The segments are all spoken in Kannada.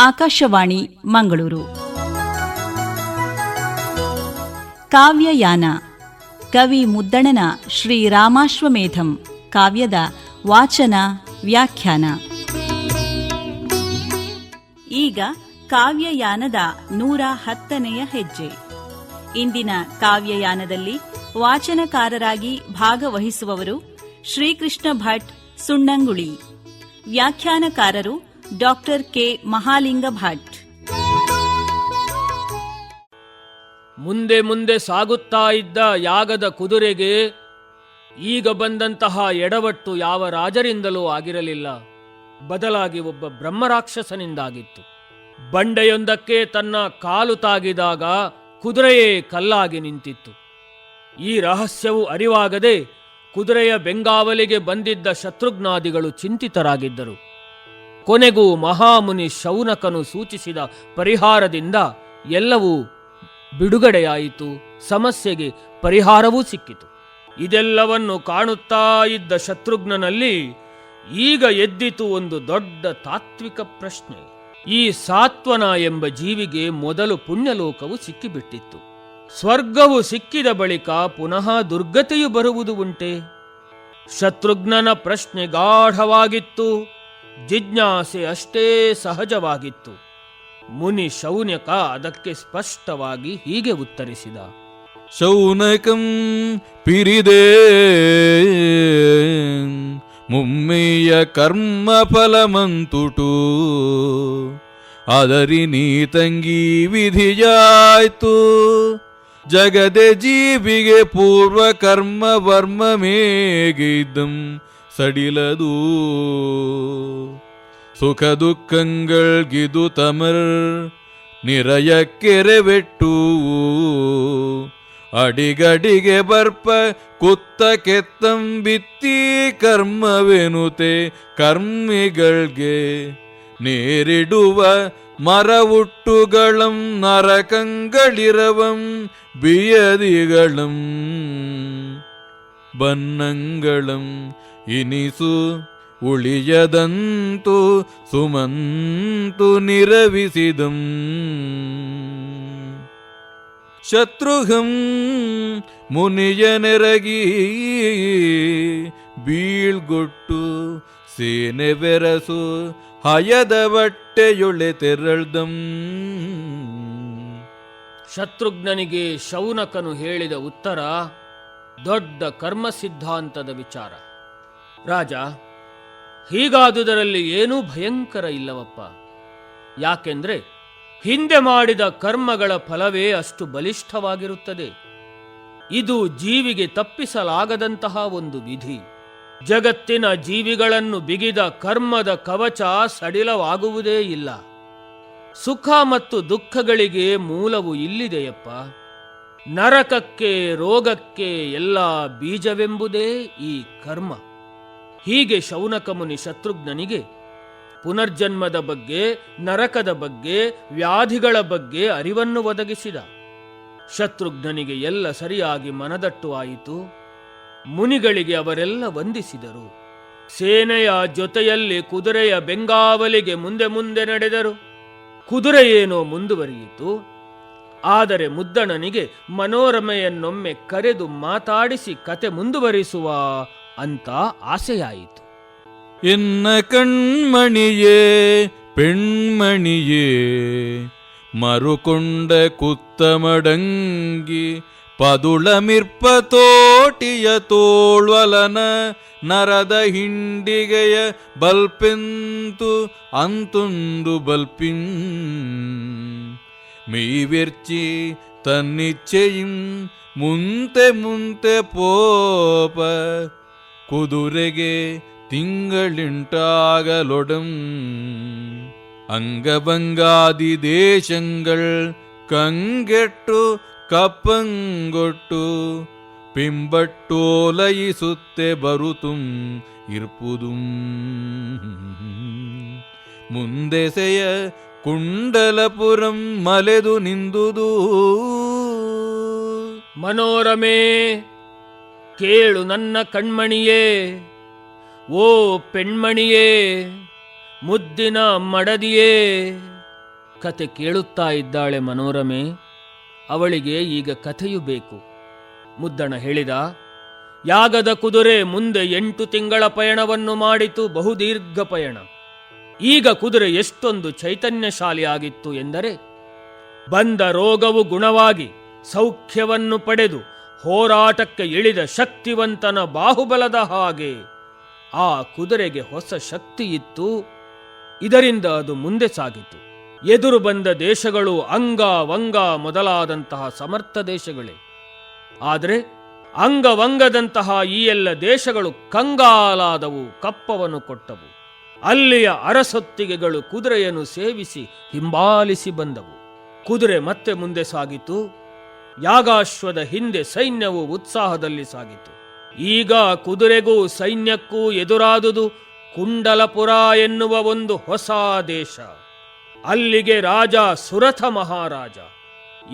ಆಕಾಶವಾಣಿ, ಮಂಗಳೂರು. ಕಾವ್ಯಯಾನ, ಕವಿ ಮುದ್ದಣನ ಶ್ರೀರಾಮಾಶ್ವಮೇಧಂ ಕಾವ್ಯದ ವಾಚನ, ವ್ಯಾಖ್ಯಾನ. ಈಗ ಕಾವ್ಯಯಾನದ ನೂರ ಹತ್ತನೆಯ ಹೆಜ್ಜೆ. ಇಂದಿನ ಕಾವ್ಯಯಾನದಲ್ಲಿ ವಾಚನಕಾರರಾಗಿ ಭಾಗವಹಿಸುವವರು ಶ್ರೀಕೃಷ್ಣ ಭಟ್ ಸುಣ್ಣಂಗುಳಿ. ವ್ಯಾಖ್ಯಾನಕಾರರು ಡಾಕ್ಟರ್ ಕೆ ಮಹಾಲಿಂಗ ಭಟ್. ಮುಂದೆ ಮುಂದೆ ಸಾಗುತ್ತಾ ಇದ್ದ ಯಾಗದ ಕುದುರೆಗೆ ಈಗ ಬಂದಂತಹ ಎಡವಟ್ಟು ಯಾವ ರಾಜರಿಂದಲೂ ಆಗಿರಲಿಲ್ಲ. ಬದಲಾಗಿ ಒಬ್ಬ ಬ್ರಹ್ಮರಾಕ್ಷಸನಿಂದಾಗಿತ್ತು. ಬಂಡೆಯೊಂದಕ್ಕೆ ತನ್ನ ಕಾಲು ತಾಗಿದಾಗ ಕುದುರೆಯೇ ಕಲ್ಲಾಗಿ ನಿಂತಿತ್ತು. ಈ ರಹಸ್ಯವು ಅರಿವಾಗದೆ ಕುದುರೆಯ ಬೆಂಗಾವಲಿಗೆ ಬಂದಿದ್ದ ಶತ್ರುಘ್ನಾದಿಗಳು ಚಿಂತಿತರಾಗಿದ್ದರು. ಕೊನೆಗೂ ಮಹಾಮುನಿ ಶೌನಕನು ಸೂಚಿಸಿದ ಪರಿಹಾರದಿಂದ ಎಲ್ಲವೂ ಬಿಡುಗಡೆಯಾಯಿತು. ಸಮಸ್ಯೆಗೆ ಪರಿಹಾರವೂ ಸಿಕ್ಕಿತು. ಇದೆಲ್ಲವನ್ನು ಕಾಣುತ್ತಾ ಇದ್ದ ಶತ್ರುಘ್ನನಲ್ಲಿ ಈಗ ಎದ್ದಿತು ಒಂದು ದೊಡ್ಡ ತಾತ್ವಿಕ ಪ್ರಶ್ನೆ. ಈ ಸಾತ್ವನ ಎಂಬ ಜೀವಿಗೆ ಮೊದಲು ಪುಣ್ಯಲೋಕವು ಸಿಕ್ಕಿಬಿಟ್ಟಿತ್ತು. ಸ್ವರ್ಗವು ಸಿಕ್ಕಿದ ಬಳಿಕ ಪುನಃ ದುರ್ಗತಿಯು ಬರುವುದು ಉಂಟೆ? ಶತ್ರುಘ್ನನ ಪ್ರಶ್ನೆ ಗಾಢವಾಗಿತ್ತು. ಜಿಜ್ಞಾಸೆ ಅಷ್ಟೇ ಸಹಜವಾಗಿತ್ತು. ಮುನಿ ಶೌನ್ಯಕ ಅದಕ್ಕೆ ಸ್ಪಷ್ಟವಾಗಿ ಹೀಗೆ ಉತ್ತರಿಸಿದ. ಶೌನಕಂ ಪಿರಿದೇ ಮುಮ್ಮೆಯ ಕರ್ಮ ಫಲಮಂತುಟು. ಅದರಿ ನೀ ತಂಗಿ ವಿಧಿಯಾಯ್ತು. ಜಗದೆ ಜೀವಿಗೆ ಪೂರ್ವ ಕರ್ಮ ವರ್ಮ ಮೇಗಿದ್ದಂ. சடிலதூ சுகதுக்கங்கள் கிது தமிழ் நிறைய கெருவெட்டூ ಅಡಿಗಡಿಗೆ ಬರ್ಪ ಕುತ್ತ ಕೆತ್ತಂಬಿತ್ತಿ ಕರ್ಮವೆನುತೆ ಕರ್ಮಿಗಳ್ಗೆ ನೇರಿಡುವ ಮರವುಟ್ಟುಗಳಂ ನರಕಂಗಳಿರವಂ ಬಿಯದಿಗಳಂ ಬನ್ನಂಗಳಂ ಇನಿಸು ಉಳಿಯದಂತು ಸುಮಂತು ನಿರವಿಸಿದಂ. ಶತ್ರುಘಂ ಮುನಿಯ ನೆರಗಿ ಬೀಳ್ಗೊಟ್ಟು ಸೇನೆ ಬೆರಸು ಹಯದ ಬಟ್ಟೆಯೊಳೆ ತೆರಳ್ದಂ. ಶತ್ರುಘ್ನನಿಗೆ ಶೌನಕನು ಹೇಳಿದ ಉತ್ತರ ದೊಡ್ಡ ಕರ್ಮ ಸಿದ್ಧಾಂತದ ವಿಚಾರ. ರಾಜ, ಹೀಗಾದುದರಲ್ಲಿ ಏನೂ ಭಯಂಕರ ಇಲ್ಲವಪ್ಪ. ಯಾಕೆಂದ್ರೆ ಹಿಂದೆ ಮಾಡಿದ ಕರ್ಮಗಳ ಫಲವೇ ಅಷ್ಟು ಬಲಿಷ್ಠವಾಗಿರುತ್ತದೆ. ಇದು ಜೀವಿಗೆ ತಪ್ಪಿಸಲಾಗದಂತಹ ಒಂದು ವಿಧಿ. ಜಗತ್ತಿನ ಜೀವಿಗಳನ್ನು ಬಿಗಿದ ಕರ್ಮದ ಕವಚ ಸಡಿಲವಾಗುವುದೇ ಇಲ್ಲ. ಸುಖ ಮತ್ತು ದುಃಖಗಳಿಗೆ ಮೂಲವು ಇಲ್ಲಿದೆಯಪ್ಪ. ನರಕಕ್ಕೆ, ರೋಗಕ್ಕೆ ಎಲ್ಲ ಬೀಜವೆಂಬುದೇ ಈ ಕರ್ಮ. ಹೀಗೆ ಶೌನಕ ಮುನಿ ಶತ್ರುಘ್ನನಿಗೆ ಪುನರ್ಜನ್ಮದ ಬಗ್ಗೆ, ನರಕದ ಬಗ್ಗೆ, ವ್ಯಾಧಿಗಳ ಬಗ್ಗೆ ಅರಿವನ್ನು ಒದಗಿಸಿದ. ಶತ್ರುಘ್ನನಿಗೆ ಎಲ್ಲ ಸರಿಯಾಗಿ ಮನದಟ್ಟು ಆಯಿತು. ಮುನಿಗಳಿಗೆ ಅವರೆಲ್ಲ ವಂದಿಸಿದರು. ಸೇನೆಯ ಜೊತೆಯಲ್ಲಿ ಕುದುರೆಯ ಬೆಂಗಾವಲಿಗೆ ಮುಂದೆ ಮುಂದೆ ನಡೆದರು. ಕುದುರೆ ಏನೋ ಮುಂದುವರಿಯಿತು. ಆದರೆ ಮುದ್ದಣನಿಗೆ ಮನೋರಮೆಯನ್ನೊಮ್ಮೆ ಕರೆದು ಮಾತಾಡಿಸಿ ಕತೆ ಮುಂದುವರಿಸುವ ಅಂತ ಆಸೆಯಾಯಿತು. ಎನ್ನ ಕಣ್ಮಣಿಯೇ, ಪೆಣ್ಮಣಿಯೇ, ಮರುಕೊಂಡ ಕುತ್ತಮಡಂಗಿ, ಪದುಳಮಿರ್ಪ ತೋಟಿಯ ತೋಳ್ವಲನ, ನರದ ಹಿಂಡಿಗೆಯ ಬಲ್ಪೆಂತು ಅಂತೊಂದು ಬಲ್ಪಿನ್. ಮೀವಿರ್ಚಿ ತನ್ನಿಚ್ಛೆಯಿಂ ಮುಂತೆ ಮುಂತೆ ಪೋಪ ಕುದುರೆಗೆ തിങ്കളിണ്ടാകലൊടും അംഗഭംഗാദി ദേശങ്ങൾ കങ്കെട്ടു കപ്പങ്കൊട്ടു പിമ്പട്ടോലയിസുത്തെ ബറുതും ഇർപ്പുതും ಮುಂದೆಸೆಯ ಕುಂಡಲಪುರಂ ಮಲೆದು ನಿಂದುದು ಮನೋರಮೆ ಕೇಳು ನನ್ನ ಕಣ್ಮಣಿಯೇ, ಓ ಪೆಣ್ಮಣಿಯೇ, ಮುದ್ದಿನ ಮಡದಿಯೇ. ಕತೆ ಕೇಳುತ್ತಾ ಇದ್ದಾಳೆ ಮನೋರಮೆ, ಅವಳಿಗೆ ಈಗ ಕಥೆಯು ಬೇಕು. ಮುದ್ದಣ ಹೇಳಿದ, ಯಾಗದ ಕುದುರೆ ಮುಂದೆ ಎಂಟು ತಿಂಗಳ ಪಯಣವನ್ನು ಮಾಡಿತು ಬಹುದೀರ್ಘ ಪಯಣ. ಈಗ ಕುದುರೆ ಎಷ್ಟೊಂದು ಚೈತನ್ಯಶಾಲಿಯಾಗಿತ್ತು ಎಂದರೆ, ಬಂದ ರೋಗವು ಗುಣವಾಗಿ ಸೌಖ್ಯವನ್ನು ಪಡೆದು ಹೋರಾಟಕ್ಕೆ ಇಳಿದ ಶಕ್ತಿವಂತನ ಬಾಹುಬಲದ ಹಾಗೆ ಆ ಕುದುರೆಗೆ ಹೊಸ ಶಕ್ತಿ ಇತ್ತು. ಇದರಿಂದ ಅದು ಮುಂದೆ ಸಾಗಿತು. ಎದುರು ಬಂದ ದೇಶಗಳು ಅಂಗ ವಂಗ ಮೊದಲಾದಂತಹ ಸಮರ್ಥ ದೇಶಗಳೇ. ಆದರೆ ಅಂಗವಂಗದಂತಹ ಈ ಎಲ್ಲ ದೇಶಗಳು ಕಂಗಾಲಾದವು, ಕಪ್ಪವನ್ನು ಕೊಟ್ಟವು. ಅಲ್ಲಿಯ ಅರಸೊತ್ತಿಗೆಗಳು ಕುದುರೆಯನ್ನು ಸೇವಿಸಿ ಹಿಂಬಾಲಿಸಿ ಬಂದವು. ಕುದುರೆ ಮತ್ತೆ ಮುಂದೆ ಸಾಗಿತು. ಯಾಗಾಶ್ವದ ಹಿಂದೆ ಸೈನ್ಯವು ಉತ್ಸಾಹದಲ್ಲಿ ಸಾಗಿತು. ಈಗ ಕುದುರೆಗೂ ಸೈನ್ಯಕ್ಕೂ ಎದುರಾದುದು ಕುಂಡಲಪುರ ಎನ್ನುವ ಒಂದು ಹೊಸ ದೇಶ. ಅಲ್ಲಿಗೆ ರಾಜ ಸುರಥ ಮಹಾರಾಜ.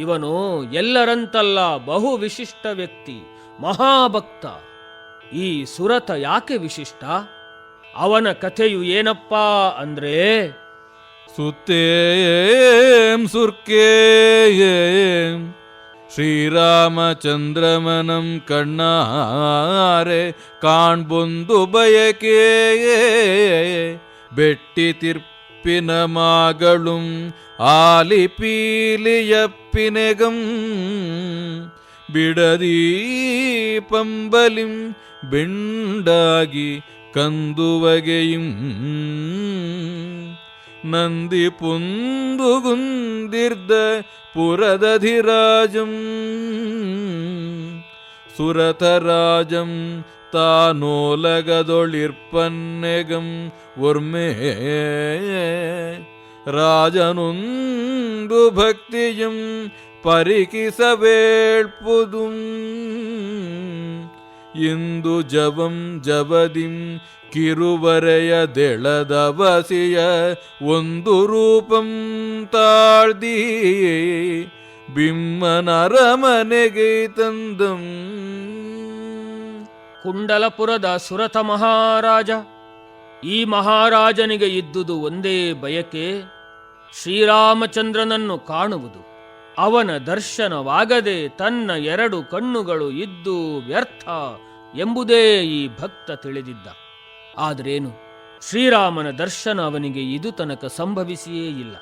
ಇವನು ಎಲ್ಲರಂತಲ್ಲ ಬಹು ವಿಶಿಷ್ಟ ವ್ಯಕ್ತಿ, ಮಹಾಭಕ್ತ. ಈ ಸುರಥ ಯಾಕೆ ವಿಶಿಷ್ಟ? ಅವನ ಕಥೆಯು ಏನಪ್ಪಾ ಅಂದ್ರೆ ಸುತ್ತೇ ಸುರ್ಕೇಂ ஸ்ரீராமச்சந்திரமனம் கண்ணாரே காண்பொந்துபயக்கே. வெட்டி திற்பின மாகளும் ஆலி பீலியப்பினகம் விடதீ பம்பலிம் வெண்டாகி கந்துவகையும் നന്ദി പുന്തുകുന്തിർദ പുരദധിരാജം സുരഥരാജം താനോലകതൊളിർപ്പന്നകം ഒർമേ രാജനൊന്തു ഭക്തിയും പരികിസവേൾപ്പുതും ಇಂದು ಜವಂ ಜವದಿಂ ಕಿರುವರೆಯ ದೆಳದವಸಿಯ ಒಂದು ರೂಪಂ ತಾಳ್ದಿ ಬಿಮ್ಮನರಮನೆಗೆ ತಂದಂ. ಕುಂಡಲಪುರದ ಸುರಥ ಮಹಾರಾಜ, ಈ ಮಹಾರಾಜನಿಗೆ ಇದ್ದುದು ಒಂದೇ ಬಯಕೆ, ಶ್ರೀರಾಮಚಂದ್ರನನ್ನು ಕಾಣುವುದು. ಅವನ ದರ್ಶನವಾಗದೆ ತನ್ನ ಎರಡು ಕಣ್ಣುಗಳು ಇದ್ದು ವ್ಯರ್ಥ. ಎಂಬುದೇ ಈ ಭಕ್ತ ತಿಳಿದಿದ್ದ. ಆದರೇನು? ಶ್ರೀರಾಮನ ದರ್ಶನ ಅವನಿಗೆ ಇದು ತನಕ ಸಂಭವಿಸಿಯೇ ಇಲ್ಲ.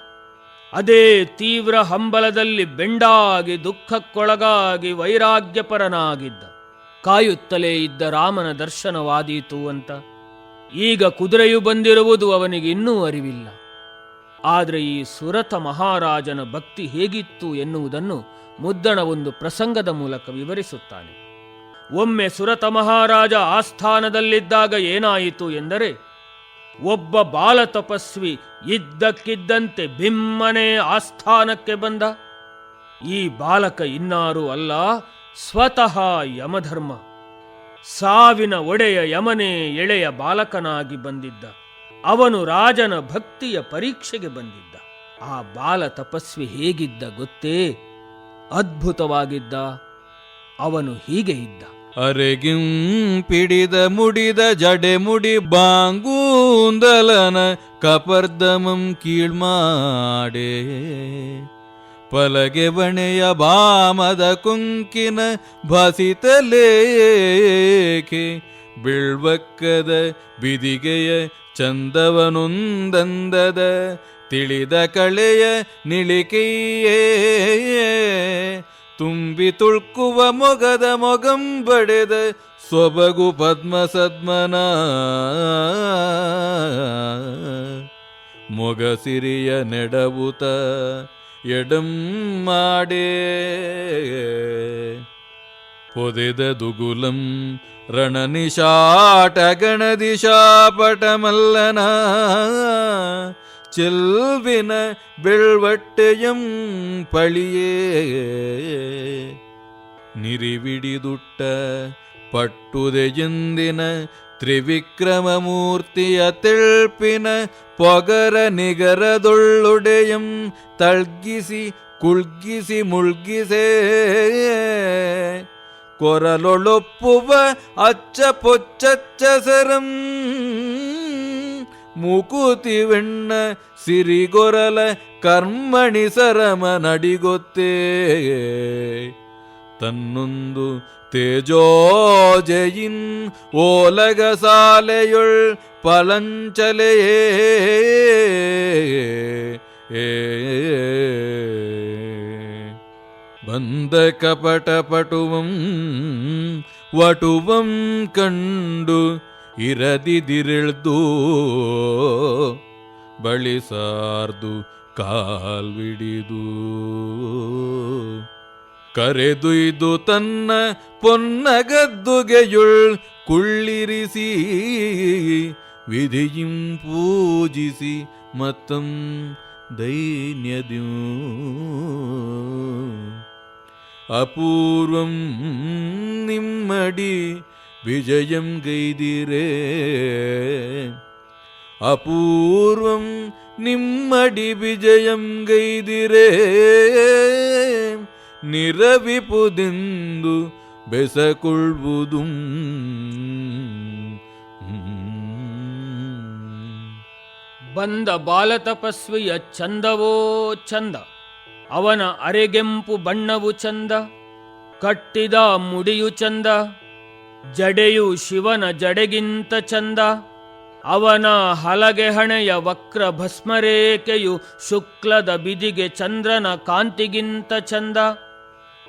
ಅದೇ ತೀವ್ರ ಹಂಬಲದಲ್ಲಿ ಬೆಂಡಾಗಿ, ದುಃಖಕ್ಕೊಳಗಾಗಿ, ವೈರಾಗ್ಯಪರನಾಗಿದ್ದ. ಕಾಯುತ್ತಲೇ ಇದ್ದ ರಾಮನ ದರ್ಶನವಾದೀತು ಅಂತ. ಈಗ ಕುದುರೆಯು ಬಂದಿರುವುದು ಅವನಿಗೆ ಇನ್ನೂ ಅರಿವಿಲ್ಲ. ಆದರೆ ಈ ಸುರತ ಮಹಾರಾಜನ ಭಕ್ತಿ ಹೇಗಿತ್ತು ಎನ್ನುವುದನ್ನು ಮುದ್ದಣ ಒಂದು ಪ್ರಸಂಗದ ಮೂಲಕ ವಿವರಿಸುತ್ತಾನೆ. ಒಮ್ಮೆ ಸುರತ ಮಹಾರಾಜ ಆಸ್ಥಾನದಲ್ಲಿದ್ದಾಗ ಏನಾಯಿತು ಎಂದರೆ, ಒಬ್ಬ ಬಾಲ ತಪಸ್ವಿ ಇದ್ದಕ್ಕಿದ್ದಂತೆ ಬಿಮ್ಮನೆ ಆಸ್ಥಾನಕ್ಕೆ ಬಂದ. ಈ ಬಾಲಕ ಇನ್ನಾರೂ ಅಲ್ಲ, ಸ್ವತಃ ಯಮಧರ್ಮ. ಸಾವಿನ ಒಡೆಯ ಯಮನೇ ಎಳೆಯ ಬಾಲಕನಾಗಿ ಬಂದಿದ್ದ. ಅವನು ರಾಜನ ಭಕ್ತಿಯ ಪರೀಕ್ಷೆಗೆ ಬಂದಿದ್ದ. ಆ ಬಾಲ ತಪಸ್ವಿ ಹೇಗಿದ್ದ ಗೊತ್ತೇ? ಅದ್ಭುತವಾಗಿದ್ದ. ಅವನು ಹೀಗೆ ಇದ್ದ. ಅರೆಗಿಂ ಪಿಡಿದ ಮುಡಿದ ಜಡೆ ಮುಡಿ ಬಾಂಗೂಂದಲನ ಕಪರ್ದಮಂ ಕೀಳ್ಮಾಡೆ. ಪಲಗೆ ಬಣೆಯ ಬಾಮದ ಕುಂಕಿನ ಭಸಿತಲೇಖೆ. ಬಿಳ್ವಕ್ಕದ ಬಿದಿಗೆಯ ಚಂದವನೊಂದಂದದ ತಿಳಿದ ಕಳೆಯ ನಿಳಿಕೆಯೇ. ತುಂಬಿ ತುಳ್ಕುವ ಮೊಗದ ಮೊಗಂಬಡೆದ ಸೊಬಗು ಪದ್ಮಸದ್ಮನ. ಮೊಗಸಿರಿಯ ನೆಡವುತ ಎಡಂ ಮಾಡೇ. ಪೊದೆದ ದುಗುಲಂ ರಣನಿಶಾಟ ಗಣದಿಶಾಪಟಮಲ್ಲನ ಚೆಲ್ವಿನ ಬೆಳ್ವಟ್ಟೆಯಂ ಪಳಿಯೇ ನಿರಿವಿಡಿದುಟ್ಟ ಪಟ್ಟುದೆಯೆಂದಿನ ತ್ರಿವಿಕ್ರಮಮೂರ್ತಿಯ ತೆಳ್ಪಿನ ಪೊಗರ ನಿಗರದೊಳ್ಳುಡೆಯಂ ತಳ್ಗಿಸಿ ಕುಳ್ಗಿಸಿ ಮುಳ್ಗಿಸೇ ಕೊರಲೊಳೊಪ್ಪುವ ಅಚ್ಚ ಪೊಚ್ಚಚ್ಚಸರಂ ಮುಕುತಿವೆಣ್ಣ ಸಿರಿಗೊರಲ ಕರ್ಮಣಿ ಸರಮ ನಡಿಗೊತ್ತೇ ತನ್ನೊಂದು ತೇಜೋಜಯಿನ್ ಓಲಗ ಸಾಲೆಯೊಳ್ ಪಲಂಚಲೆಯೇ ಬಂದ ಕಪಟ ಪಟುವಂ ವಟುವಂ ಕಂಡು ಇರದಿದಿರಿಳ್ದು ಬಳಿ ಸಾರ್ದು ಕಾಲ್ವಿಡಿದು ಕರೆದುಯ್ದು ತನ್ನ ಪೊನ್ನಗದ್ದುಗೆಯುಳ್ ಕುಳ್ಳಿರಿಸಿ ವಿಧಿಯಿಂ ಪೂಜಿಸಿ ಮತ್ತಂ ದೈನ್ಯದ್ಯೂ ಅಪೂರ್ವಂ ನಿಮ್ಮಡಿ ವಿಜಯಂ ಗೈದಿರೇ ಅಪೂರ್ವಂ ನಿಮ್ಮಡಿ ವಿಜಯಂ ಗೈದಿರೇ ನಿರವಿಪುದೆಂದು ಬೆಸಕೊಳ್ವುದು ಬಂದ ಬಾಲತಪಸ್ವಿಯ ಚಂದವೋ ಚಂದ ಅವನ ಅರೆಗೆಂಪು ಬಣ್ಣವು ಚಂದ ಕಟ್ಟಿದ ಮುಡಿಯು ಚಂದ ಜಡೆಯು ಶಿವನ ಜಡೆಗಿಂತ ಚಂದ. ಅವನ ಹಲಗೆ ಹಣೆಯ ವಕ್ರ ಭಸ್ಮರೇಖೆಯು ಶುಕ್ಲದ ಬಿದಿಗೆ ಚಂದ್ರನ ಕಾಂತಿಗಿಂತ ಚಂದ.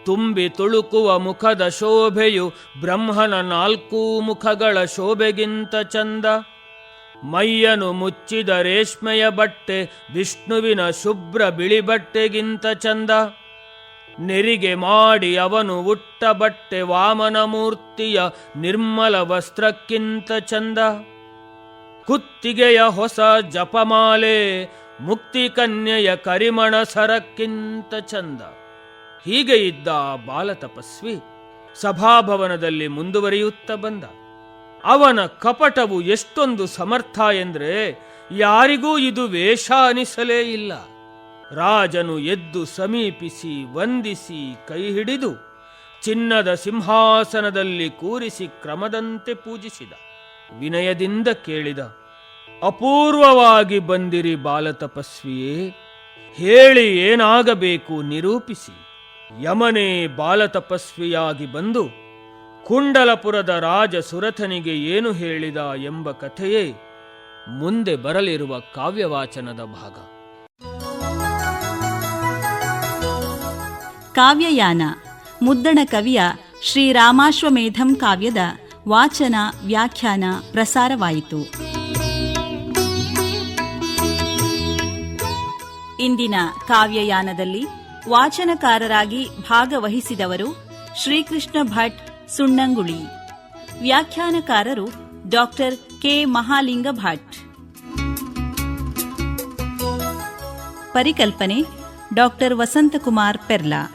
ತುಂಬಿ ತುಳುಕುವ ಮುಖದ ಶೋಭೆಯು ಬ್ರಹ್ಮನ ನಾಲ್ಕೂ ಮುಖಗಳ ಶೋಭೆಗಿಂತ ಚಂದ. ಮೈಯನು ಮುಚ್ಚಿದ ರೇಷ್ಮೆಯ ಬಟ್ಟೆ ವಿಷ್ಣುವಿನ ಶುಭ್ರ ಬಿಳಿ ಬಟ್ಟೆಗಿಂತ ಚಂದ. ನೆರಿಗೆ ಮಾಡಿ ಅವನು ಉಟ್ಟ ಬಟ್ಟೆ ವಾಮನ ಮೂರ್ತಿಯ ನಿರ್ಮಲ ವಸ್ತ್ರಕ್ಕಿಂತ ಚಂದ. ಕುತ್ತಿಗೆಯ ಹೊಸ ಜಪಮಾಲೆ ಮುಕ್ತಿ ಕನ್ಯೆಯ ಕರಿಮಣ ಸರಕ್ಕಿಂತ ಚಂದ. ಹೀಗೆ ಇದ್ದ ಬಾಲತಪಸ್ವಿ ಸಭಾಭವನದಲ್ಲಿ ಮುಂದುವರಿಯುತ್ತ ಬಂದ. ಅವನ ಕಪಟವು ಎಷ್ಟೊಂದು ಸಮರ್ಥ ಎಂದ್ರೆ ಯಾರಿಗೂ ಇದು ವೇಷ ಅನಿಸಲೇ ಇಲ್ಲ. ರಾಜನು ಎದ್ದು ಸಮೀಪಿಸಿ ವಂದಿಸಿ ಕೈ ಹಿಡಿದು ಚಿನ್ನದ ಸಿಂಹಾಸನದಲ್ಲಿ ಕೂರಿಸಿ ಕ್ರಮದಂತೆ ಪೂಜಿಸಿದ. ವಿನಯದಿಂದ ಕೇಳಿದ, ಅಪೂರ್ವವಾಗಿ ಬಂದಿರಿ ಬಾಲತಪಸ್ವಿಯೇ, ಹೇಳಿ ಏನಾಗಬೇಕು ನಿರೂಪಿಸಿ. ಯಮನೇ ಬಾಲತಪಸ್ವಿಯಾಗಿ ಬಂದು, ಕುಂಡಲಪುರದ ರಾಜ ಸುರಥನಿಗೆ ಏನು ಹೇಳಿದ ಎಂಬ ಕಥೆಯೇ ಮುಂದೆ ಬರಲಿರುವ ಕಾವ್ಯವಾಚನದ ಭಾಗ. ಕಾವ್ಯಯಾನ, ಮುದ್ದಣ ಕವಿಯ ಶ್ರೀರಾಮಾಶ್ವಮೇಧಂ ಕಾವ್ಯದ ವಾಚನ, ವ್ಯಾಖ್ಯಾನ, ಪ್ರಸಾರವಾಯಿತು. ಇಂದಿನ ಕಾವ್ಯಯಾನದಲ್ಲಿ ವಾಚನಕಾರರಾಗಿ ಭಾಗವಹಿಸಿದವರು ಶ್ರೀಕೃಷ್ಣ ಭಟ್ ಸುಣ್ಣಂಗುಳಿ, ವ್ಯಾಖ್ಯಾನಕಾರರು ಡಾಕ್ಟರ್ ಕೆ ಮಹಾಲಿಂಗ ಭಟ್. ಪರಿಕಲ್ಪನೆ ಡಾಕ್ಟರ್ ವಸಂತಕುಮಾರ್ ಪೆರ್ಲಾ.